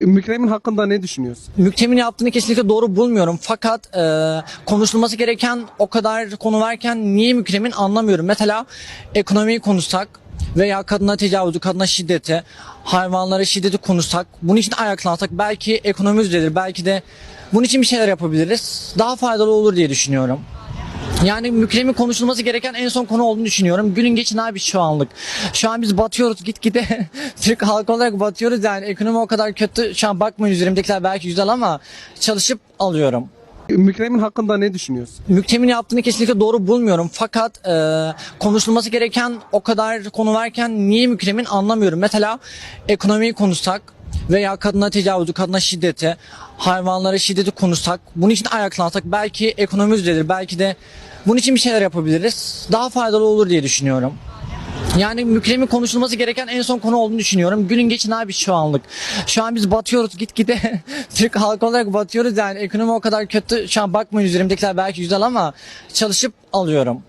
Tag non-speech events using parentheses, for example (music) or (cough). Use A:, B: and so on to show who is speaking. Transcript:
A: Mükremin hakkında ne düşünüyorsun?
B: Müktemin yaptığını kesinlikle doğru bulmuyorum. Fakat e, konuşulması gereken o kadar konu varken niye mükremin anlamıyorum. Mesela ekonomiyi konuşsak veya kadına tecavüzü, kadına şiddeti, hayvanlara şiddeti konuşsak, bunun için ayaklansak belki ekonomi düzelir. Belki de bunun için bir şeyler yapabiliriz. Daha faydalı olur diye düşünüyorum. Yani mükremin konuşulması gereken en son konu olduğunu düşünüyorum. Günün geçin abi şu anlık. Şu an biz batıyoruz gitgide. (laughs) Türk halkı olarak batıyoruz yani. Ekonomi o kadar kötü. Şu an bakmayın üzerimdekiler belki güzel ama çalışıp alıyorum.
A: Mükremin hakkında ne düşünüyorsun?
B: Müktemin yaptığını kesinlikle doğru bulmuyorum. Fakat e, konuşulması gereken o kadar konu varken niye mükremin anlamıyorum. Mesela ekonomiyi konuşsak veya kadına tecavüzü, kadına şiddeti, hayvanlara şiddeti konuşsak, bunun için ayaklansak belki ekonomi düzelir. Belki de bunun için bir şeyler yapabiliriz. Daha faydalı olur diye düşünüyorum. Yani mükremin konuşulması gereken en son konu olduğunu düşünüyorum. Günün geçin abi şu anlık. Şu an biz batıyoruz gitgide. (laughs) Türk halkı olarak batıyoruz yani. Ekonomi o kadar kötü. Şu an bakmayın üzerimdekiler belki güzel ama çalışıp alıyorum.